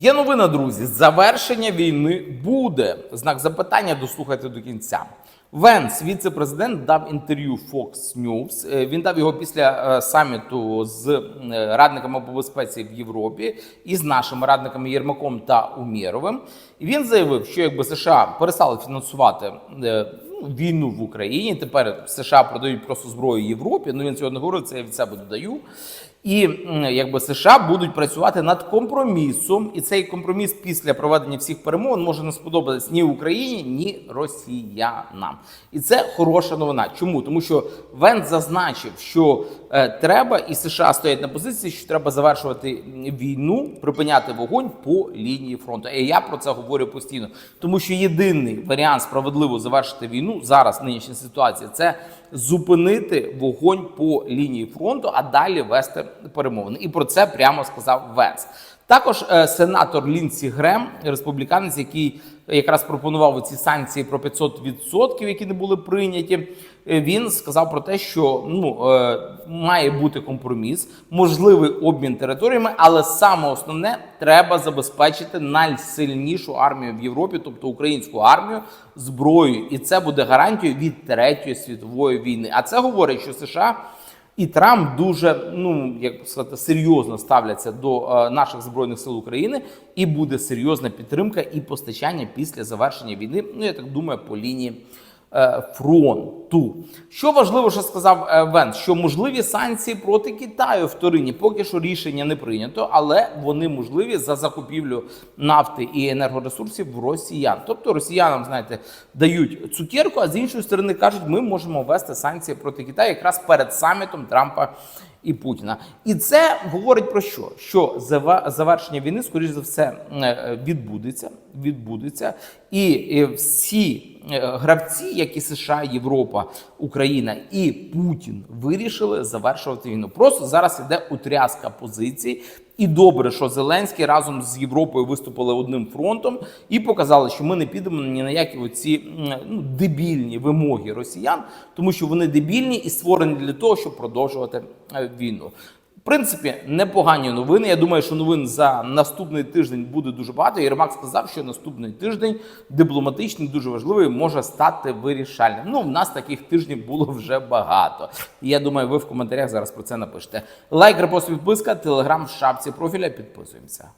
Є новина, друзі. Завершення війни буде. Знак запитання дослухайте до кінця. Венс, віце-президент, дав інтерв'ю Fox News. Е, Він дав його після е, саміту з е, радниками по безпеці в Європі і з нашими радниками Єрмаком та Умєровим. І він заявив, що якби США перестали фінансувати ну, війну в Україні. Тепер США продають просто зброю Європі. Ну він цього не говорить, це я від себе додаю. І якби США будуть працювати над компромісом, і цей компроміс після проведення всіх перемовин може не сподобатись ні Україні, ні росіянам. І це хороша новина. Чому? Тому що Венс зазначив, що е, треба, і США стоять на позиції, що треба завершувати війну, припиняти вогонь по лінії фронту. І я про це говорю постійно, тому що єдиний варіант справедливо завершити війну зараз, нинішня ситуація, це зупинити вогонь по лінії фронту, а далі вести перемовини. І про це прямо сказав Венс. Також е, сенатор Лінсі Грем, республіканець, який якраз пропонував ці санкції про 500%, які не були прийняті. е, Він сказав про те, що ну е, має бути компроміс, можливий обмін територіями, але саме основне треба забезпечити найсильнішу армію в Європі, тобто українську армію, зброєю, і це буде гарантією від третьої світової війни. А це говорить, що США. І Трамп дуже ну як сказати серйозно ставляться до е, наших збройних сил України, і буде серйозна підтримка і постачання після завершення війни. Ну я так думаю, по лінії е, фронту. Що важливо, що сказав е, Венс, що можливі санкції проти Китаю вторинні. Поки що рішення не прийнято, але вони можливі за закупівлю нафти і енергоресурсів в росіян. Тобто росіянам, знаєте, дають цукерку, а з іншої сторони кажуть, ми можемо ввести санкції проти Китаю якраз перед самітом Трампа і Путіна. І це говорить про що? Що завершення війни, скоріш за все, е, відбудеться. відбудеться. І всі е, гравці, як і США, Європа, Україна і Путін, вирішили завершувати війну. Просто зараз іде утряска позицій. І добре, що Зеленський разом з Європою виступили одним фронтом і показали, що ми не підемо ні на які оці ну, дебільні вимоги росіян, тому що вони дебільні і створені для того, щоб продовжувати е, війну. Принципі, непогані новини. Я думаю, що новин за наступний тиждень буде дуже багато. Єрмак сказав, що наступний тиждень дипломатичний, дуже важливий, може стати вирішальним. Ну, в нас таких тижнів було вже багато. Я думаю, ви в коментарях зараз про це напишете. Лайк, репост, підписка, телеграм в шапці профіля. Підписуємося.